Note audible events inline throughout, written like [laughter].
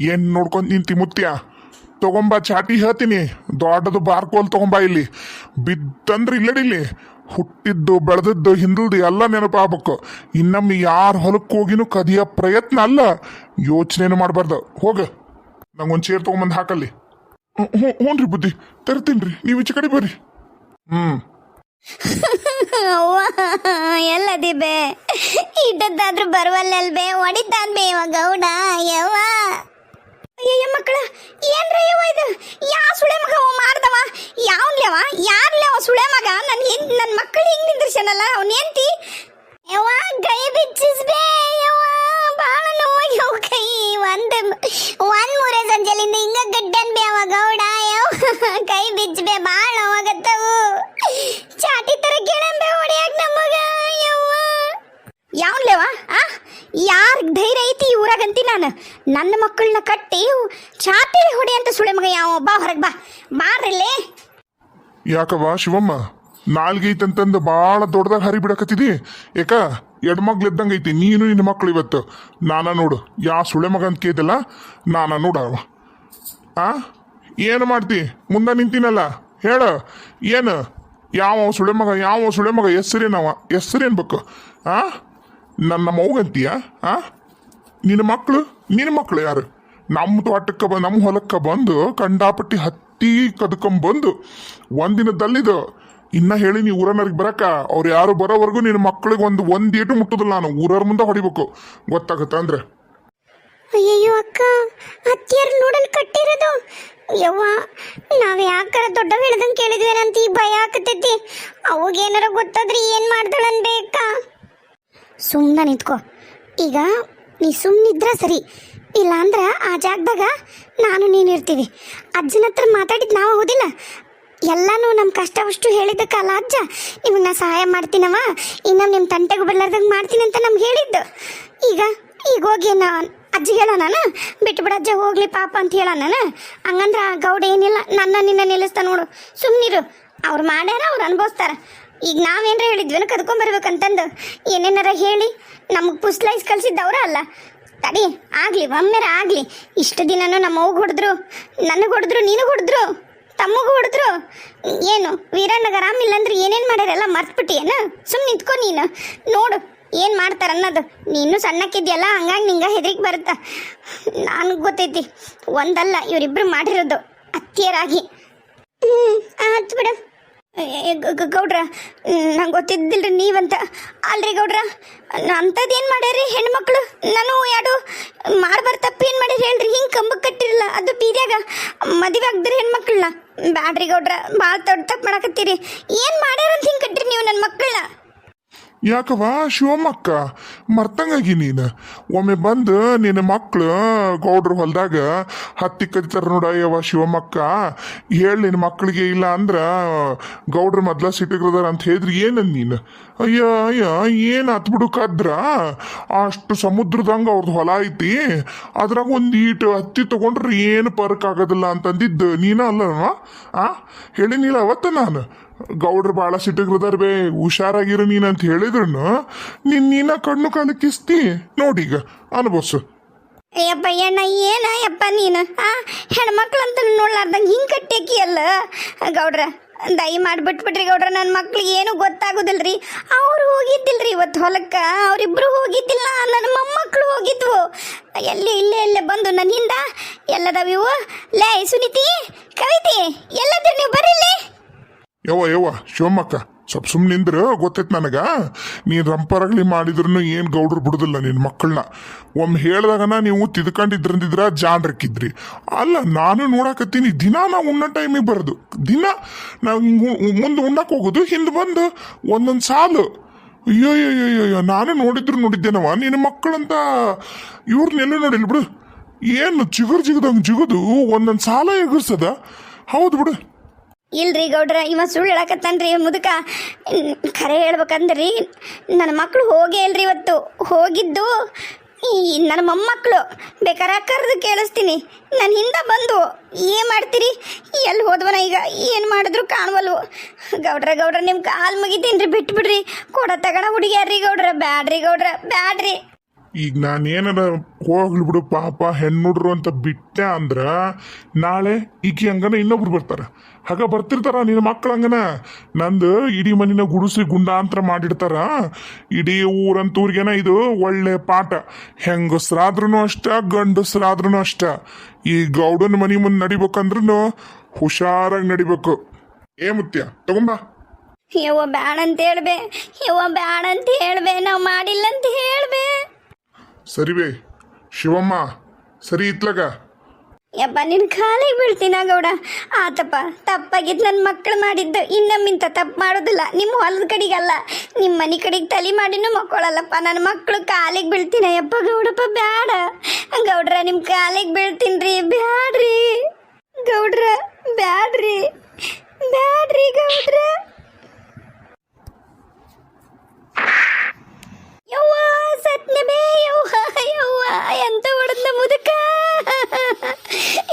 ಏನ್ ನೋಡ್ಕೊಂತೀನಿ ನಿಂತಿ ಮುತ್ಯ ತಗೊಂಬ ಚಾಟಿ ಹೇಳ್ತೀನಿ. ದೊಡ್ಡದು ಬಾರ್ಕೋಲ್ ತಗೊಂಬ ಇಲ್ಲಿ. ಬಿದ್ದಂದ್ರೆ ಇಲ್ಲಡಿಲ್ಲಿ ಹುಟ್ಟಿದ್ದು, ಬೆಳೆದದ್ದು ಹಿಂದಲ್ದು ಎಲ್ಲ ನೆನಪಾಗ್ಬೇಕು ಇನ್ನೊಮ್ಮೆ ಯಾರ ಹೊಲಕ್ಕೆ ಹೋಗಿನೂ ಕದಿಯೋ ಪ್ರಯತ್ನ ಅಲ್ಲ. ಯೋಚನೆನೂ ಮಾಡಬಾರ್ದು. ಹೋಗ. ನಂಗೊಂದು ಚೇರ್ ತಗೊಂಬಂದು ಹಾಕಲ್ಲಿ. ಹ್ಞೂ ಹ್ಞೂ ರೀ ಬುದ್ಧಿ. ತರ್ತೀನಿ ರೀ. ನೀವು ಈಚೆ ಕಡೆ ಬರ್ರಿ. ಹ್ಞೂ ಅವ್ವ ಇದ್ದದ್ದಾದ್ರೂ ಬೇ? ಇಟ್ಟದ್ದಾದ್ರೂ ಬರುವಲ್ಲಲ್ ಬೇ ಹೊಡಿತಾನ್ ಬೇ ಇವ ಗೌಡ, ಯವ್ವ. ಅಯ್ಯಯ್ಯ ಮಕ್ಕಳ, ಏನ್ರ ಯವ್ವ ಇದು? ಯಾ ಸುಳೆ ಮಗ ಮಾಡ್ದವ ಯಾವ್ನ್ಲೇವ ಯಾರ್ಲೇವ ಸುಳೆ ಮಗ? ನನ್ ಹೆನ್ ನನ್ ಮಕ್ಕಳು ಹಿಂಗೆ ನಿಂದ್ರಿಸನಲ್ಲ ಅವ್ನ ಹೆಂಡ್ತಿ ಯವ್ವ, ಕೈ ಬಿಚ್ಚಿಸ್ಬೇ ಯವ್ವ, ಬಾಳ ನೋವು ಕೈ. ಒಂದ್, ಒಂದು ಮೂರೇ ಸಂಜೆಲಿಂದ ಹಿಂಗ ಗಡ್ಡನ್ ಬೇ ಅವ ಗೌಡ ಯವ್ವ. ಕೈ ಬಿಚ್ಚಬೇ ಬಾಳ ಐತಿ ನಾನು. ನನ್ನ ಮಕ್ಕಳನ್ನ ಕಟ್ಟಿ ಚಾತಿ ಹೊಡೆ ಅಂತ ಸುಳೆ ಮಗ ಯಾವ? ಬಾ ಹೊರಗೆ ಬಾ. ಬಾರ್ರಲ್ಲೇ. ಯಾಕವ್ವ ಶಿವಮ್ಮ? ನಾಲ್ಗೆ ಐತಂತಂದು ಭಾಳ ದೊಡ್ಡದಾಗ ಹರಿ ಬಿಡಕತ್ತಿದಿ. ಯಾಕ ಎಡ್ಮಗ್ಳು ಇದ್ದಂಗೆ ಐತಿ ನೀನು ನಿನ್ನ ಮಕ್ಳು ಇವತ್ತು. ನಾನ ನೋಡು, ಯಾ ಸುಳೆ ಮಗ ಅಂತ ಕೇದಲ್ಲ ನಾನ ನೋಡವ ಆ? ಏನು ಮಾಡ್ತಿ? ಮುಂದೆ ನಿಂತಿನಲ್ಲ? ಹೇಳ. ಏನು? ಯಾವ ಸುಳೆ ಮಗ, ಯಾವ ಸುಳೆ ಮಗ? ಹೆಸರೇನವ? ಹೆಸರೇನ್ ಬೇಕು? ಆ? ನನ್ನ ಮೌಗಂತೀಯ ಆ? ನಿನ್ನ ಮಕ್ಕಳು ನಿನ್ನ ಮಕ್ಕಳು ಯಾರು? ನಮ್ಮ ತೋಟಕ್ಕೆ ಬ ನಮ್ಮ ಹೊಲಕ್ಕೆ ಬಂದು ಕಂಡಾಪಟ್ಟಿ ಹತ್ತಿ ಕದ್ಕೊಂಬಂದು ಒಂದಿನದಲ್ಲಿದು. ಇನ್ನ ಹೇಳಿ ನೀವು ಊರನರಿಗೆ ಬರಕ. ಅವ್ರು ಯಾರು ಬರೋವರೆಗೂ ನಿನ್ನ ಮಕ್ಕಳಿಗೆ ಒಂದು ಒಂದು ಏಟು ಮುಟ್ಟುದಿಲ್ಲ ನಾನು. ಊರವ್ರ ಮುಂದೆ ಹೊಡಿಬೇಕು. ಗೊತ್ತಾಗುತ್ತೆ ಅಂದ್ರೆ? ಅಯ್ಯಯ್ಯೋ ಅಕ್ಕ, ಅತ್ತಿಯರ್ ನೋಡಲ್ ಕಟ್ಟಿರೋದು. ಯವ್ವ, ನಾವ್ ಯಾಕಾರ ದೊಡ್ಡ ಹೇಳ್ದಂಗೆ ಕೇಳಿದ್ವೇನಂತ? ಈ ಭಯ ಆಕತೈತಿ ಅವಾಗೇನಾರ ಗೊತ್ತಾದ್ರಿ ಏನ್ ಬೇಕಾ? ಸುಮ್ಮನೆ ನಿಂತ್ಕೋ. ಈಗ ನೀ ಸುಮ್ಮನಿದ್ರ ಸರಿ. ಇಲ್ಲಾಂದ್ರೆ ಆ ಜಾಗದಾಗ ನಾನು ನೀನು ಇರ್ತೀವಿ. ಅಜ್ಜನ ಹತ್ರ ಮಾತಾಡಿದ್ ನಾವು ಹೋದಿಲ್ಲ. ಎಲ್ಲಾನು ನಮ್ಮ ಕಷ್ಟವಷ್ಟು ಹೇಳಿದ್ದಕ್ಕಲ್ಲ ಅಜ್ಜ. ನಿಮಗೆ ನಾ ಸಹಾಯ ಮಾಡ್ತೀನವ? ಇನ್ನು ನಿಮ್ಮ ತಂಟೆಗೆ ಬರ್ಲಾರ್ದಂಗೆ ಮಾಡ್ತೀನಿ ಅಂತ ನಮ್ಗೆ ಹೇಳಿದ್ದು. ಈಗ ಈಗ ಹೋಗಿ ನಾ ಅಜ್ಜಿ ಹೇಳ ನಾನು ಬಿಟ್ಟು ಬಿಡ ಅಜ್ಜ, ಹೋಗ್ಲಿ ಪಾಪ ಅಂತ ಹೇಳ ನಾನು ಹಂಗಂದ್ರ ಆ ಗೌಡ ಏನಿಲ್ಲ, ನನ್ನ ನಿನ್ನ ನಿಲ್ಲಿಸ್ತಾ ನೋಡು. ಸುಮ್ಮನಿರು ಅವ್ರು ಮಾಡ್ಯಾರ, ಅವ್ರು ಅನ್ಭವಿಸ್ತಾರ. ಈಗ ನಾವೇನ್ರ ಹೇಳಿದ್ವೇನು ಕದ್ಕೊಂಬರ್ಬೇಕಂತಂದು ಏನೇನಾರ ಹೇಳಿ? ನಮಗೆ ಪುಸ್ಲೈಸ್ ಕಳ್ಸಿದ್ದವ್ರ ಅಲ್ಲ. ತಡಿ, ಆಗ್ಲಿ, ಒಮ್ಮೆರ ಆಗ್ಲಿ. ಇಷ್ಟು ದಿನನೂ ನಮ್ಮ ಅವ್ಗೆ ಹೊಡೆದ್ರು, ನನಗೆ ಹೊಡೆದ್ರು, ನೀನು ಹೊಡೆದ್ರು, ತಮ್ಮಗೂ ಹೊಡೆದ್ರು. ಏನು ವೀರಣ್ಣಗೆ ಆರಾಮಿಲ್ಲ ಅಂದ್ರೆ ಏನೇನು ಮಾಡ್ಯಾರೆಲ್ಲ ಮರ್ತ್ಬಿಟ್ಟಿಯೇನು? ಸುಮ್ಮನೆ ನಿಂತ್ಕೊ ನೀನು. ನೋಡು, ಏನು ಮಾಡ್ತಾರ ಅನ್ನೋದು. ನೀನು ಸಣ್ಣಕ್ಕಿದ್ಯಲ್ಲ, ಹಂಗಾಗಿ ನಿಂಗೆ ಹೆದರಿಕೆ ಬರುತ್ತೆ. ನನಗೆ ಗೊತ್ತೈತಿ, ಒಂದಲ್ಲ ಇವರಿಬ್ರು ಮಾಡಿರೋದು ಅತ್ತಿಯರಾಗಿ ಹ್ಞೂ ಆಯ್ತು ಬಿಡು. ಗೌಡ್ರ ನಂಗೆ ಗೊತ್ತಿದ್ದಿಲ್ರಿ ನೀವಂತ. ಅಲ್ರಿ ಗೌಡ್ರ ಅಂಥದ್ದು ಏನು ಮಾಡ್ಯಾರಿ ಹೆಣ್ಮಕ್ಳು? ನಾನು ಯಾಡು ಮಾಡ್ಬಾರ ತಪ್ಪು ಏನು ಮಾಡ್ಯಾರ ಹೇಳ್ರಿ? ಹಿಂಗೆ ಕಂಬಕ್ಕೆ ಕಟ್ಟಿರಲ್ಲ, ಅದು ಬೀದ್ಯಾಗ ಮದುವೆ ಆಗ್ದ್ರಿ ಹೆಣ್ಮಕ್ಳನ್ನ. ಬ್ಯಾಡ್ರಿ ಗೌಡ್ರ ಭಾಳ ದೊಡ್ಡ ತಪ್ಪು ಮಾಡಕತ್ತೀರಿ. ಏನು ಮಾಡ್ಯಾರಂತ ಹಿಂಗೆ ಕಟ್ಟಿರಿ ನೀವು ನನ್ನ ಮಕ್ಕಳನ್ನ ಯಾಕವ್ವ? ಶಿವಮ್ಮಕ್ಕ ಮರ್ತಂಗಾಗಿ ನೀನು. ಒಮ್ಮೆ ಬಂದು ನಿನ್ನ ಮಕ್ಳು ಗೌಡ್ರ ಹೊಲ್ದಾಗ ಹತ್ತಿ ಕದಿತಾರ ನೋಡ ಯವ ಶಿವಮ್ಮಕ್ಕ ಹೇಳಿ ನಿನ್ನ ಮಕ್ಕಳಿಗೆ ಇಲ್ಲ ಅಂದ್ರೆ ಗೌಡ್ರ ಮೊದ್ಲ ಸಿಟಿಗ್ರದಾರ ಅಂತ ಹೇಳಿದ್ರಿ ಏನಂದ್ ನೀನು? ಅಯ್ಯ ಅಯ್ಯ, ಏನು ಹತ್ಬಿಡು ಕದ್ರ. ಅಷ್ಟು ಸಮುದ್ರದಂಗ ಅವ್ರದ್ದು ಹೊಲ ಐತಿ. ಅದ್ರಾಗ ಒಂದು ಈಟು ಹತ್ತಿ ತಗೊಂಡ್ರೆ ಏನು ಪರ್ಕ್ ಆಗೋದಿಲ್ಲ ಅಂತಂದಿದ್ದು ನೀನ ಅಲ್ಲವ ಆ? ಹೇಳಿನಿಲ್ಲ ಅವತ್ತ ನಾನು. ಗೌಡ್ರು ಭಾಳ ಸಿಟಿಗ್ರದಾರ ಬೇ, ಹುಷಾರಾಗಿರು ನೀನು ಅಂತ ಹೇಳಿದ್ರು ನೀನ್ ನೀನ ಕಣ್ಣು ಕಾಲು ಕಿಸ್ತಿ. ನೋಡೀಗ ಅನುಭವ್ಸು. ಅಯ್ಯಪ್ಪ ಅಣ್ಣ, ಏನ ಅಯ್ಯಪ್ಪ ನೀನು? ಆ ಹೆಣ್ಮಕ್ಳು ಅಂತ ನೋಡ್ಲಾರ್ದಂಗೆ ಹಿಂಗೆ ಕಟ್ಟೇಕಿ ಅಲ್ಲ ಗೌಡ್ರ, ದಯ ಮಾಡಿಬಿಟ್ಬಿಟ್ರಿ ಗೌಡ್ರ ನನ್ನ ಮಕ್ಳಿಗೆ ಏನು ಗೊತ್ತಾಗೋದಿಲ್ರಿ. ಅವ್ರು ಹೋಗಿದ್ದಿಲ್ರಿ ಇವತ್ತು ಹೊಲಕ್ಕೆ. ಅವ್ರಿಬ್ರು ಹೋಗಿದ್ದಿಲ್ಲ ನನ್ನ ಮೊಮ್ಮಕ್ಕಳು ಹೋಗಿದ್ವು. ಎಲ್ಲಿ, ಇಲ್ಲೇ ಇಲ್ಲೇ ಬಂದು ನನ್ನಿಂದ ಎಲ್ಲದವ ಇವು. ಲೇ ಸುನೀತಿ, ಕವಿತಿ ಎಲ್ಲದ ನೀವು ಬರೀಲಿ ಯವ್ವ ಯವ್ವ ಶಿವಮ್ಮಕ್ಕ ಸ್ವಲ್ಪ ಸುಮ್ಮನಿಂದ್ರ ಗೊತ್ತೈತ್ ನನಗ. ನೀನ್ ರಂಪರಗ್ಲಿ ಮಾಡಿದ್ರು ಏನ್ ಗೌಡ್ರು ಬಿಡುದಿಲ್ಲ ನಿನ್ ಮಕ್ಕಳನ್ನ ಒಮ್ಮೆ ಹೇಳ್ದಾಗನ ನೀವು ತಿದ್ಕೊಂಡಿದ್ರಂದಿದ್ರ ಜಾಣ್ರಕ್ಕಿದ್ರಿ ಅಲ್ಲ, ನಾನು ನೋಡಾಕತ್ತೀನಿ, ದಿನ ನಾವು ಉಣ್ಣ ಟೈಮಿಗೆ ಬರೋದು. ದಿನ ನಾವು ಮುಂದೆ ಉಣ್ಣಕ್ಕೆ ಹೋಗೋದು, ಹಿಂದೆ ಬಂದು ಒಂದೊಂದು ಸಾಲು. ಅಯ್ಯೋ ಅಯ್ಯೋ ಅಯ್ಯೋ ನಾನು ನೋಡಿದ್ರು ನೋಡಿದ್ದೇನವ ನಿನ್ನ ಮಕ್ಕಳಂತ ಇವ್ರನ್ನೆಲ್ಲ ನೋಡಿಲ್ಲ ಬಿಡು. ಏನು ಚಿಗುರು ಜಿಗದಂಗೆ ಜಿಗುದು, ಒಂದೊಂದು ಸಾಲ ಎಗರ್ಸದ. ಹೌದು ಬಿಡು. ಇಲ್ರಿ ಗೌಡ್ರ, ಇವ ಸುಳ್ಳು ಹೇಳಕತ್ತಾನ್ರಿ, ಮುದುಕ. ಖರೆ ಹೇಳ್ಬೇಕಂದ್ರಿ ನನ್ನ ಮಕ್ಕಳು ಹೋಗೇ ಇಲ್ರಿ ಇವತ್ತು. ಹೋಗಿದ್ದು ಈ ನನ್ನ ಮೊಮ್ಮಕ್ಕಳು ಬೇಕಾರೆ ಕರೆದು ಕೇಳಿಸ್ತೀನಿ. ನನ್ನ ಹಿಂದೆ ಬಂದು, ಏನು ಮಾಡ್ತೀರಿ? ಎಲ್ಲಿ ಹೋದ್ವನ ಈಗ? ಏನು ಮಾಡಿದ್ರು ಕಾಣವಲ್ವು. ಗೌಡ್ರ ಗೌಡ್ರ ನಿಮ್ಮ ಕಾಲು ಮುಗಿತೀನಿ ರೀ ಬಿಟ್ಬಿಡ್ರಿ. ಕೊಡ ತಗೋಣ ಹುಡುಗಿಯಾರ್ರಿ ಗೌಡ್ರ, ಬ್ಯಾಡ್ರಿ ಗೌಡ್ರ, ಬ್ಯಾಡ್ರಿ. ಈಗ ನಾನೇನಾರ ಹೋಗ್ಲಿ ಬಿಡು, ಪಾಪ ಹೆಣ್ಣುಡ್ರು ಅಂತ ಬಿಟ್ಟೆ ಅಂದ್ರ ನಾಳೆ ಈಕಿ ಹಂಗನ ಇನ್ನೊಬ್ರು ಬರ್ತಾರ. ಹಾಗ ಬರ್ತಿರ್ತಾರ ನಿನ್ನ ಮಕ್ಳು ಹಂಗನ? ನಂದು ಇಡೀ ಮನಿನ ಗುಡಿಸಿ ಗುಂಡಾಂತರ ಮಾಡಿಡ್ತಾರ. ಇಡೀ ಊರಂತೂರ್ಗೆನ ಇದು ಒಳ್ಳೆ ಪಾಠ. ಹೆಂಗಸ್ರಾದ್ರೂ ಅಷ್ಟ ಗಂಡಸ್ರಾದ್ರೂ ಅಷ್ಟ. ಈ ಗೌಡನ ಮನಿ ಮುಂದೆ ನಡಿಬೇಕಂದ್ರೂ ಹುಷಾರಾಗಿ ನಡಿಬೇಕು. ಏ ಮುತ್ಯ ತಗೊಂಬಾ ಯವ್ವ ಬ್ಯಾಡ ಅಂತ ಹೇಳ್ಬೆ ಯವ್ವ ಬ್ಯಾಡ ಅಂತ ಹೇಳ್ಬೆ ನಾವು ಮಾಡಿಲ್ಲ ಅಂತ ಹೇಳ್ಬೆ. ಸರಿ ಬೇ. ಶಿವಮ್ಮ ಸರಿ ಇತ್ಲಗ. ಯಪ್ಪ ನಿನ್ ಕಾಲಿಗೆ ಬೀಳ್ತೀನ ಗೌಡ. ಆತಪ್ಪ ತಪ್ಪಾಗಿದ್ದು ನನ್ನ ಮಕ್ಕಳು ಮಾಡಿದ್ದು ಇನ್ನಮ್ಮಿಂತ ತಪ್ಪು ಮಾಡೋದಿಲ್ಲ. ನಿಮ್ಮ ಹೊಲದ ಕಡೆಗಲ್ಲ. ನಿಮ್ಮ ಮನೆ ಕಡೆಗೆ ತಲೆ ಮಾಡಿನೂ ಮಕ್ಕಳಲ್ಲಪ್ಪ. ನನ್ನ ಮಕ್ಕಳು ಕಾಲಿಗೆ ಬೀಳ್ತೀನ ಯಪ್ಪ ಗೌಡಪ್ಪ, ಬ್ಯಾಡ. ಗೌಡ್ರ ನಿಮ್ಮ ಕಾಲಿಗೆ ಬೀಳ್ತೀನ್ರಿ, ಬ್ಯಾಡ್ರಿ. ಗೌಡ್ರ, ಬ್ಯಾಡ್ರಿ. ಬ್ಯಾಡ್ರಿ ಗೌಡ್ರ. ಯವ್ವ ಸತ್ನ ಬೇ ಯವ್ವ ಯವ್ವ, ಎಂತ ಹೊಡೆದ ಮುದುಕ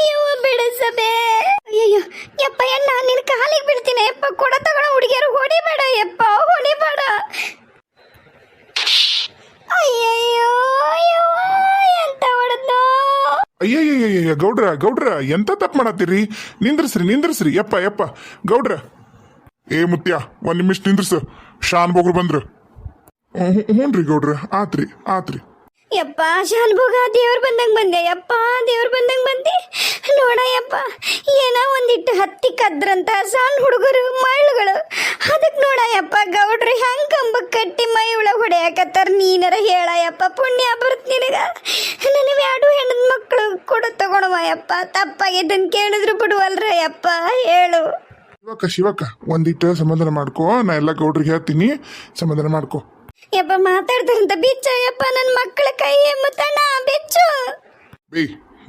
ಯವ್ವ ಬಿಡಿಸಬೇ ಅಯ್ಯಯ್ಯೋ ಯಪ್ಪ ಎಣ್ಣ ನಿನ್ನ ಕಾಲಿಗೆ ಬೀಳ್ತೀನಿ ಯಪ್ಪ ಕೊಡ ತಗೊಂಡು ಹುಡುಗಿಯರು ಹೊಡಿಬೇಡ ಯಪ್ಪ ಹೊಡಿಬೇಡ ಅಯ್ಯಯ್ಯೋ ಯವ್ವ ಎಂತ ಹೊಡೆದ್ನೋ ಅಯ್ಯಯ್ಯಯ್ಯ ಗೌಡ್ರ ಗೌಡ್ರ, ಎಂತ ತಪ್ಪು ಮಾಡತ್ತೀರಿ? ನಿಂದ್ರಸ್ರಿ ನಿಂದ್ರಸ್ರಿ. ಯಪ್ಪ ಯಪ್ಪ. ಗೌಡ್ರ. ಏ ಮುತ್ಯ, ಒಂದ್ ನಿಮಿಷ ನಿಂದ್ರಸು. ಶಾನ್ ಬೋಗ್ರು ಬಂದ್ರು. ಹ್ಞೂ ರೀ ಗೌಡ್ರ. ಆತ್ರಿ ಆತ್ರಿ. ಯಪ್ಪ, ಶಾನ್ಭೋಗ, ದೇವ್ರು ಬಂದಂಗೆ ಬಂದೆ. ಯಪ್ಪ, ದೇವ್ರು ಬಂದಂಗೆ ಬಂದೆ. ನೋಡ ಯಪ್ಪ, ಏನೋ ಒಂದಿಟ್ಟು ಹತ್ತಿ ಕದ್ರಂತ ಸಣ್ಣ ಹುಡುಗರು ಮಳ್ಳುಗಳು ಅದಕ್ಕೆ ನೋಡ ಯಪ್ಪ, ಗೌಡ್ರಿ ಹೆಂಗ್ ಕಂಬಕ್ಕೆ ಕಟ್ಟಿ ಮೈ ಒಳಗೆ ಹೊಡೆಯಕತ್ತಾರ ನೀನರ ಹೇಳ ಯಪ್ಪ. ಪುಣ್ಯ ಬರುತ್ತ ನಿನಗ. ನನಗೆ ಎರಡು ಹೆಣ್ಣದ ಮಕ್ಕಳು ಕೊಡು ತಗೊಳವ ಯಪ್ಪ. ತಪ್ಪಾಗಿದ್ದನ್ ಕೇಳಿದ್ರು ಬಿಡುವಲ್ರ ಯಪ್ಪ, ಹೇಳು. ಶಿವಕ್ಕ ಶಿವಕ್ಕ, ಒಂದಿಟ್ಟು ಸಮಾಧಾನ ಮಾಡ್ಕೋ. ನಾ ಎಲ್ಲ ಗೌಡ್ರಿಗೆ ಹೇಳ್ತೀನಿ. ಸಮಾಧಾನ ಮಾಡ್ಕೋ. ಯಪ್ಪ ಮಾತಾಡ್ತಾರಂತ ಬಿಚ್ಚ ಯಪ್ಪ ನನ್ನ ಮಕ್ಕಳ ಕೈ ಮುತ್ತಣ್ಣ ಬಿಚ್ಚು. ಬೇ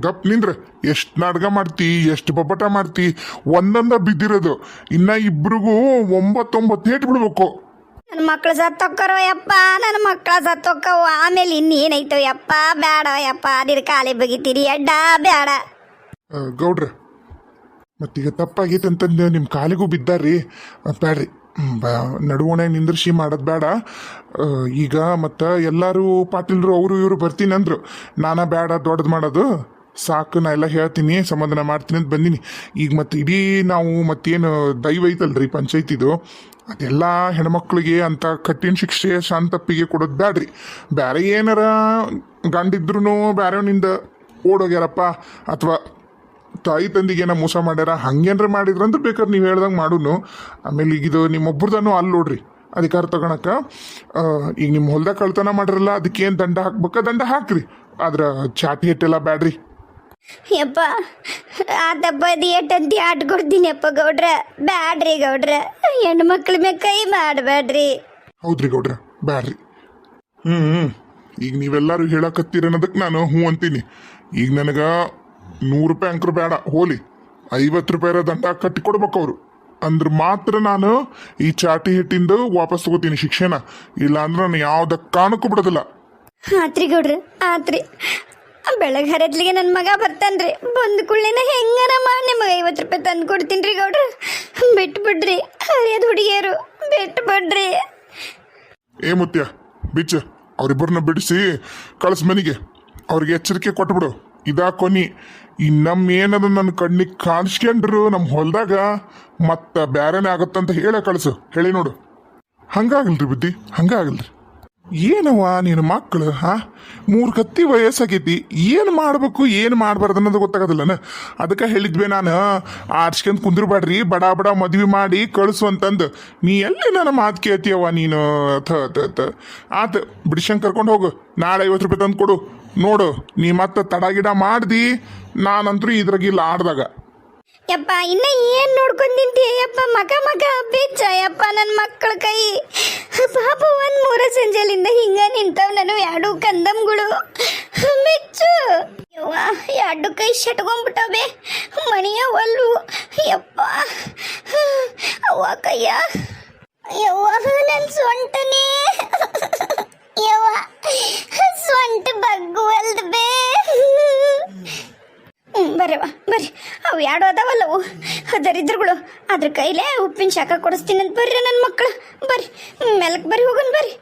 ಗಪ್ ನಿಂದ್ರ. ಎಷ್ಟ್ ನಾಟಕ ಮಾಡ್ತಿ ಎಷ್ಟು ಬಬ್ಬಟ ಮಾಡ್ತಿ ಒಂದೊಂದ ಬಿದ್ದಿರೋದು. ಇನ್ನ ಇಬ್ರಿಗೂ ಒಂಬತ್ತೊಂಬತ್ತು ಏಟ್ ಬಿಡ್ಬೇಕು. ನನ್ನ ಮಕ್ಳು ಸತ್ತೊಕ್ಕರೋ ಯಪ್ಪ ನನ್ನ ಮಕ್ಳ ಸತ್ತೊಕ್ಕವು ಆಮೇಲೆ ಇನ್ನೇನೈತೋ ಯಪ್ಪ ಬೇಡ ಯಪ್ಪ ಅದಿರ ಕಾಲಿ ಬಗಿತೀರಿ ಅಡ್ಡ ಬೇಡ ಗೌಡ್ರ ಮತ್ತೀಗ ತಪ್ಪಾಗೈತೆ ಅಂತಂದು ನಿಮ್ಮ ಕಾಲಿಗೂ ಬಿದ್ದಾರ್ರಿ. ಬೇಡ್ರಿ ನಡುವಣೆ ನಿಂದ್ರಿಸಿ ಮಾಡೋದು ಬೇಡ. ಈಗ ಮತ್ತು ಎಲ್ಲರೂ ಪಾಟೀಲ್ರು, ಅವರು ಇವರು ಬರ್ತೀನಿ ಅಂದರು. ನಾನು ಬೇಡ ದೊಡ್ಡದು ಮಾಡೋದು. ಸಾಕು, ನಾ ಎಲ್ಲ ಹೇಳ್ತೀನಿ ಸಮಾಧಾನ ಮಾಡ್ತೀನಿ ಅಂತ ಬಂದೀನಿ. ಈಗ ಮತ್ತು ಇಡೀ ನಾವು ಮತ್ತೇನು ದೈವ ಐತಲ್ರಿ ಪಂಚಾಯತಿದು ಅದೆಲ್ಲ ಹೆಣ್ಮಕ್ಳಿಗೆ ಅಂತ ಕಠಿಣ ಶಿಕ್ಷೆ ಶಾಂತಪ್ಪಿಗೆ ಕೊಡೋದು ಬೇಡ್ರಿ ಬೇರೆ ಏನಾರ ಗಂಡಿದ್ರು ಬೇರೆಯವನಿಂದ ಓಡೋಗ್ಯಾರಪ್ಪ, ಅಥವಾ ತಾಯಿ ತಂದಿಗೇನ ಮೋಸ ಮಾಡ್ಯಾರ ಹಂಗೇನ್ರ ಮಾಡಿದ್ರಂದ್ರೆ ಬೇಕಾದ್ರೆ ನೀವು ಹೇಳ್ದಂಗೆ ಮಾಡುನು. ಆಮೇಲೆ ಈಗ ಇದು ನಿಮ್ಮೊಬ್ರದನ್ನು ಅಲ್ಲಿ ನೋಡ್ರಿ ಅಧಿಕಾರ ತಗೊಳಕ ಈಗ ನಿಮ್ಮ ಹೊಲ್ದಾಗ ಕಳ್ತನ ಮಾಡಿರಲ್ಲ ಅದಕ್ಕೇನು ದಂಡ ಹಾಕ್ಬೇಕ? ದಂಡ ಹಾಕ್ರಿ. ಆದ್ರೆ ಚಾಟಿ ಹಿಟ್ಟೆಲ್ಲ ಬ್ಯಾಡ್ರಿ. ಯಪ್ಪ ಆತಪ್ಪ ಅಂತ ಆಟ ಕೊಡ್ತೀನಿ ಅಪ್ಪ ಗೌಡ್ರ. ಬ್ಯಾಡ್ರಿ ಗೌಡ್ರ. ಹೆಣ್ಣು ಮಕ್ಳ ಮೇಲೆ ಕೈ ಮಾಡಬೇಡ್ರಿ ಹೌದ್ರಿ ಗೌಡ್ರ ಬ್ಯಾಡ್ರಿ. ಹ್ಞೂ ಈಗ ನೀವೆಲ್ಲರೂ ಹೇಳಕತ್ತೀರ ಅನ್ನೋದಕ್ಕೆ ನಾನು ಹ್ಞೂ ಅಂತೀನಿ. ಈಗ ನನಗೆ ನೂರು ರೂಪಾಯಿ ಅಂಕರು ಬೇಡ ಹೋಲಿ. ಐವತ್ತು ರೂಪಾಯಿರ ದಂಡ ಕಟ್ಟಿ ಕೊಡ್ಬೇಕು ಅವರು. ಅಂದ್ರೆ ಮಾತ್ರ ನಾನು ಈ ಚಾಟಿ ಹಿಟ್ಟಿಂದ ವಾಪಸ್ ತಗೋತೀನಿ ಶಿಕ್ಷೆನ ಇಲ್ಲ ಅಂದ್ರೆ ನಾನು ಯಾವ್ದ ಕಾರಣಕ್ಕೂ ಬಿಡೋದಿಲ್ಲ. ಆತ್ರಿ ಗೌಡ್ರಿ ಆತ್ರಿ. ಬೆಳಗ್ಗೆ ಹರತ್ಲಿಗೆ ನನ್ನ ಮಗ ಬರ್ತಾನ್ರಿ. ಬಂದ ಕುಳ್ಳಿನ ಹೆಂಗನ ಮಾಡಿ ನಿಮಗೆ ಐವತ್ತು ರೂಪಾಯಿ ತಂದು ಕೊಡ್ತೀನಿ ರೀ ಗೌಡ್ರ. ಬಿಟ್ಟು ಬಿಡ್ರಿ ಹರಿಯದ ಹುಡುಗಿಯರು. ಬಿಟ್ಟು ಬಿಡ್ರಿ ಏ ಮುತ್ಯ ಬಿಚ್ಚ. ಅವರಿಬ್ಬರನ್ನ ಬಿಡಿಸಿ ಕಳಿಸ್ ಮನೆಗೆ. ಅವ್ರಿಗೆ ಎಚ್ಚರಿಕೆ ಕೊಟ್ಬಿಡು. ಇದಾ ಕೊನಿ ಈ ನಮ್ಮ ಏನದ ನನ್ನ ಕಣ್ಣಿಗೆ ಕಾಣಿಸ್ಕೊಂಡ್ರು ನಮ್ಮ ಹೊಲದಾಗ, ಮತ್ತ ಬ್ಯಾರೇನೆ ಆಗತ್ತಂತ ಹೇಳ ಕಳಿಸು. ಹೇಳಿ ನೋಡು. ಹಂಗಾಗಲ್ರಿ ಬುದ್ಧಿ, ಹಂಗಾಗಲ್ರಿ. ಏನವ್ವ ನೀನು ಮಕ್ಕಳು ಹಾ ಮೂರು ಕತ್ತಿ ವಯಸ್ಸಾಗೈತಿ, ಏನು ಮಾಡಬೇಕು, ಏನು ಮಾಡಬಾರ್ದು ಅನ್ನೋದು ಗೊತ್ತಾಗೋದಿಲ್ಲನ ಅದಕ್ಕೆ ಹೇಳಿದ್ವಿ ನಾನು. ಆರ್ಸ್ಕೊಂಡ್ ಕುಂದಿರ್ಬೇಡ್ರಿ ಬಡ ಬಡ ಮದ್ವೆ ಮಾಡಿ ಕಳಿಸು ಅಂತಂದು. ನೀ ಎಲ್ಲಿ ನನ್ನ ಮಾತು ಕೇಳ್ತೀಯವ್ವ ನೀನು? ಥ ಆತ ಬಿಡಿಸಂಗ್ ಕರ್ಕೊಂಡು ಹೋಗು. ನಾಳೆ ಐವತ್ತು ರೂಪಾಯಿ ತಂದು ಕೊಡು ನೋಡು, ನೀ ಮತ್ತೆ ತಡಗಿಡ ಮಾಡ್ದಿ, ನಾನಂತರೂ ಇದ್ರಾಗಿಲ್ಲ ಆಡ್ದಾಗ. ಯಪ್ಪ, ಇನ್ನ ಏನ್ ನೋಡ್ಕೊಂಡ್ ನಿಂತಿ? ಯಪ್ಪ, ಮಗ ಮಗ, ಬಿಚ್ಚ. ಯಪ್ಪ ನನ್ನ ಮಕ್ಕಳ ಕೈ. ಪಾಪ, ಒಂದ್ ಮೂರ ಸಂಜೆಲಿಂದ ಹಿಂಗ ನಿಂತವ್ ನಾನು ಎರಡು ಕಂದಮ್ಗಳು. ಮೆಚ್ಚು ಎರಡು ಕೈ ಶಟ್ಕೊಂಡ್ಬಿಟ್ಟವೆ ಮಣಿಯ ಒಲ್ಲು ಯಪ್ಪ. ಅವ್ವ, ಕೈಯ. ಯವ್ವ, ನನ್ ಸೊಂಟನೇ. ಎರಡು ಅದಾವಲ್ಲವು? ಅದರಿದ್ರುಗಳು ಅದ್ರ ಕೈಲೇ ಉಪ್ಪಿನ ಶಾಖ ಕೊಡಿಸ್ತೀನಿ ಅಂತ ಬರ್ರಿ ನನ್ನ ಮಕ್ಕಳು ಬರ್ರಿ, ಮೆಲಕ್ ಬರ್ರಿ, ಹೋಗನ್ ಬರ್ರಿ.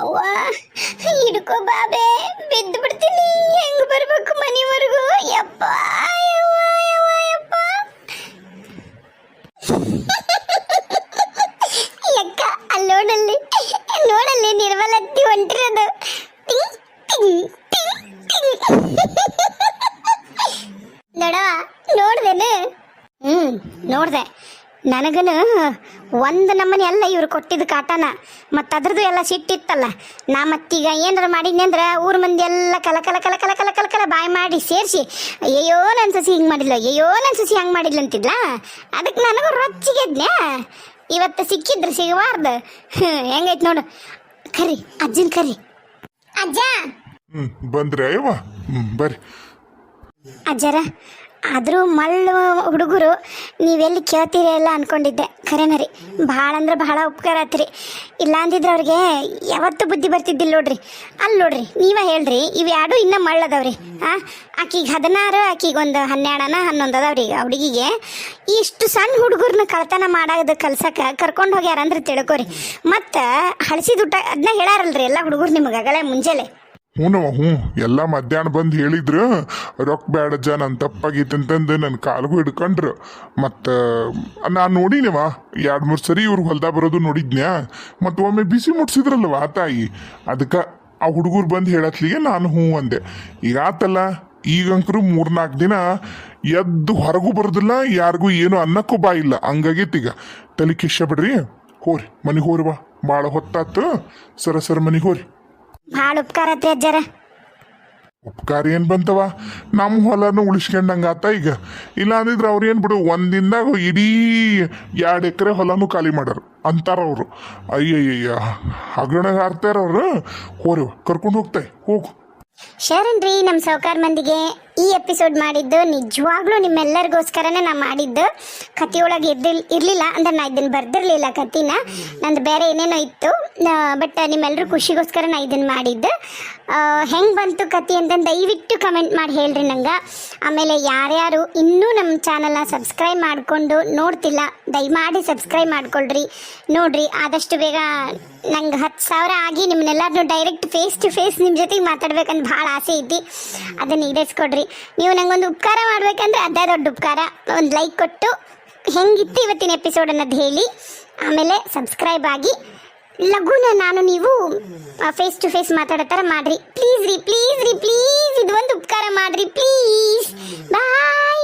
ಅವ್ವ, ಹಿಡ್ಕೋ ಬಾಬೆ ಬಿದ್ದು ಬಿಡ್ತೀನಿ ಹೆಂಗ್ ಬರ್ಬೇಕು ಮನೆವರೆಗೂ? ಯಪ್ಪ, ಯವ್ವ ಯವ್ವ ಯಪ್ಪ ಯಕ್ಕ ಅಲ್ಲಿ ನೋಡಲ್ಲಿ ನೋಡಲ್ಲಿ ನಿರ್ಮಲತ್ತಿ ಹೊಂಟಿರೋದು ಟಿಂಗ್ ಟಿಂಗ್ ಟಿಂಗ್ ಟಿಂಗ್ ನೋಡವ ನೋಡ್ದೇನು ಹ್ಮ್ ನೋಡ್ದೆ ನನಗನು ಒಂದು ನಮ್ಮನೆ ಎಲ್ಲ ಇವರು ಕೊಟ್ಟಿದ್ದು ಕಾಟನ ಮತ್ತು ಅದ್ರದ್ದು ಎಲ್ಲ ಸಿಟ್ಟಿತ್ತಲ್ಲ. ನಾ ಮತ್ತೀಗ ಏನಾರ ಮಾಡಿದ್ನಿ ಅಂದ್ರೆ ಊರ ಮಂದಿ ಎಲ್ಲ ಕಲ ಕಲ ಕಲ ಕಲ ಕಲ ಕಲ ಕಲ ಬಾಯಿ ಮಾಡಿ ಸೇರಿಸಿ ಅಯ್ಯೋ ನನ್ನ ಸಸಿ ಹಿಂಗೆ ಮಾಡಿಲ್ಲ ಅಯ್ಯೋ ನನ್ನ ಸಸಿ ಹಂಗೆ ಮಾಡಿಲ್ಲ ಅಂತಿದ್ಲ? ಅದಕ್ಕೆ ನನಗೂ ರೊಚ್ಚಿಗೆದ್ನ್ಯಾ ಇವತ್ತು ಸಿಕ್ಕಿದ್ರೆ ಸಿಗಬಾರ್ದು. [laughs] ಹೆಂಗೈತೆ ನೋಡು. ಕರಿ ಅಜ್ಜನ ಕರಿ. ಅಜ್ಜ! ಹ್ಮ್ ಬಂದ್ರೆ ಅಯ್ಯವ್ವ. ಹ್ಮ್ ಬರ್ರಿ. ಅಜ್ಜರ ಆದರೂ ಮಳ್ಳು ಹುಡುಗರು, ನೀವೆಲ್ಲಿ ಕೇಳ್ತೀರಿ ಎಲ್ಲ ಅನ್ಕೊಂಡಿದ್ದೆ. ಖರೇನ ರೀ ಭಾಳ ಅಂದ್ರೆ ಭಾಳ ಉಪಕಾರ ಆತ್ರಿ. ಇಲ್ಲ ಅಂದಿದ್ರೆ ಅವ್ರಿಗೆ ಯಾವತ್ತು ಬುದ್ಧಿ ಬರ್ತಿದ್ದಿಲ್ಲ ನೋಡ್ರಿ. ಅಲ್ಲಿ ನೋಡ್ರಿ, ನೀವೇ ಹೇಳ್ರಿ, ಇವು ಎರಡು ಇನ್ನೂ ಮಳ್ಳದವ್ರಿ. ಆ, ಆಕಿಗೆ ಹದಿನಾರು, ಆಕಿಗೆ ಒಂದು ಹನ್ನೆರಡನ ಹನ್ನೊಂದು ಅದಾವ್ರಿ ಈಗ ಹುಡುಗಿಗೆ. ಇಷ್ಟು ಸಣ್ಣ ಹುಡುಗರ್ನ ಕಳ್ತನ ಮಾಡೋದು ಕಲ್ಸಕ್ಕೆ ಕರ್ಕೊಂಡು ಹೋಗ್ಯಾರ ಅಂದ್ರೆ ತಿಳ್ಕೊರಿ. ಮತ್ತು ಹಳಸಿದ ಊಟ ಅದನ್ನ ಹೇಳಾರಲ್ರಿ ಎಲ್ಲ ಹುಡುಗರು ನಿಮ್ಗೆ ಆಗಲೇ ಮುಂಜಾನೆ ಹ್ಞೂನವ ಹ್ಞೂ ಎಲ್ಲ ಮಧ್ಯಾಹ್ನ ಬಂದು ಹೇಳಿದ್ರು ರೊಕ್ಕ ಬೇಡಜ್ಜ ನನ್ನ ತಪ್ಪಾಗಿತ್ತು ಅಂತಂದು ನನ್ನ ಕಾಲ್ಗೂ ಹಿಡ್ಕೊಂಡ್ರು. ಮತ್ತು, ನಾನು ನೋಡಿನವ ಎರಡು, ಮೂರು ಸರಿ ಇವ್ರು ಹೊಲ್ದಾಗ ಬರೋದು ನೋಡಿದ್ನ್ಯಾ? ಮತ್ತು ಒಮ್ಮೆ ಬಿಸಿ ಮುಟ್ಸಿದ್ರಲ್ವ ತಾಯಿ? ಅದಕ್ಕೆ ಆ ಹುಡುಗರು ಬಂದು ಹೇಳತ್ಲಿಗೆ ನಾನು ಹ್ಞೂ ಅಂದೆ. ಈಗ ಆತಲ್ಲ, ಈಗಂಕರು ಮೂರ್ನಾಲ್ಕು ದಿನ ಎದ್ದು ಹೊರಗೂ ಬರೋದಿಲ್ಲ, ಯಾರಿಗೂ ಏನು ಅನ್ನಕ್ಕೂ ಬಾಯಿಲ್ಲ ಈಗ. ತಲೆ ಕಿಶ ಬಿಡ್ರಿ, ಹೋರಿ, ಮನೆಗೆ ಹೋರಿ ಬಾ ಭಾಳ ಹೊತ್ತಾತು ಸರ ಸರ ಮನೆಗೆ ಹೋರಿ. ಭಾಳ ಉಪಕಾರ ಆತ್ರಿ ಅಜ್ಜರ. ಉಪಕಾರ ಏನ್ ಬಂತವ ನಮ್ಮ ಹೊಲನು ಉಳಿಸ್ಕೊಂಡಂಗ ಆತ ಈಗ. ಇಲ್ಲ ಅಂದಿದ್ರೆ ಅವ್ರು ಏನ್ ಬಿಡು ಒಂದಿಂದಾಗ ಇಡೀ ಎರಡು ಎಕರೆ ಹೊಲನು ಖಾಲಿ ಮಾಡ್ಯಾರ ಅಂತಾರ ಅವರು. ಅಯ್ಯಯ್ಯ ಹಗರಣ ಆರ್ತಾರ ಅವ್ರು. ಹೋರಿ ಕರ್ಕೊಂಡು ಹೋಗ್ತಾಯಿ ಹೋಗು. ಶರಣ್ ರೀ ನಮ್ಮ ಸೌಕಾರ ಮಂದಿಗೆ. ಈ ಎಪಿಸೋಡ್ ಮಾಡಿದ್ದು ನಿಜವಾಗ್ಲೂ ನಿಮ್ಮೆಲ್ಲರಿಗೋಸ್ಕರನೇ ನಾನು ಮಾಡಿದ್ದು. ಕಥೆಯೊಳಗೆ ಇರ್ದಿಲ್ ಇರಲಿಲ್ಲ ಅಂದ್ರೆ ನಾನು ಇದನ್ನು ಬರ್ದಿರಲಿಲ್ಲ ಕತಿನ ನಂದು ಬೇರೆ ಏನೇನೋ ಇತ್ತು. ಬಟ್ ನಿಮ್ಮೆಲ್ಲರೂ ಖುಷಿಗೋಸ್ಕರ ನಾನು ಇದನ್ನು ಮಾಡಿದ್ದು. ಹೆಂಗೆ ಬಂತು ಕತೆ ಅಂತ ದಯವಿಟ್ಟು ಕಮೆಂಟ್ ಮಾಡಿ ಹೇಳ್ರಿ ನಂಗೆ. ಆಮೇಲೆ ಯಾರ್ಯಾರು ಇನ್ನೂ ನಮ್ಮ ಚಾನಲ್ನ ಸಬ್ಸ್ಕ್ರೈಬ್ ಮಾಡಿಕೊಂಡು ನೋಡ್ತಿಲ್ಲ, ದಯಮಾಡಿ ಸಬ್ಸ್ಕ್ರೈಬ್ ಮಾಡ್ಕೊಳ್ರಿ. ನೋಡ್ರಿ, ಆದಷ್ಟು ಬೇಗ ನಂಗೆ ಹತ್ತು ಸಾವಿರ ಆಗಿ ನಿಮ್ಮನ್ನೆಲ್ಲರನ್ನೂ ಡೈರೆಕ್ಟ್ ಫೇಸ್ ಟು ಫೇಸ್ ನಿಮ್ಮ ಜೊತೆಗೆ ಮಾತಾಡ್ಬೇಕಂತ ಭಾಳ ಆಸೆ ಐತಿ. ಅದನ್ನು ಈಡೇರಿಸ್ಕೊಡ್ರಿ. ನೀವು ನಂಗೊಂದು ಉಪಕಾರ ಮಾಡಬೇಕಂದ್ರೆ ಅದೇ ದೊಡ್ಡ ಉಪಕಾರ. ಒಂದು ಲೈಕ್ ಕೊಟ್ಟು ಹೆಂಗಿತ್ತು ಇವತ್ತಿನ ಎಪಿಸೋಡ್ ಅನ್ನೋದು ಹೇಳಿ. ಆಮೇಲೆ ಸಬ್ಸ್ಕ್ರೈಬ್ ಆಗಿ. ಲಘುನ ನಾನು ನೀವು ಫೇಸ್ ಟು ಫೇಸ್ ಮಾತಾಡೋ ಥರ ಮಾಡ್ರಿ. ಪ್ಲೀಸ್ ರೀ ಪ್ಲೀಸ್ ರೀ ಪ್ಲೀಸ್ ಇದು ಒಂದು ಉಪಕಾರ ಮಾಡ್ರಿ ಪ್ಲೀಸ್ ಬಾಯ್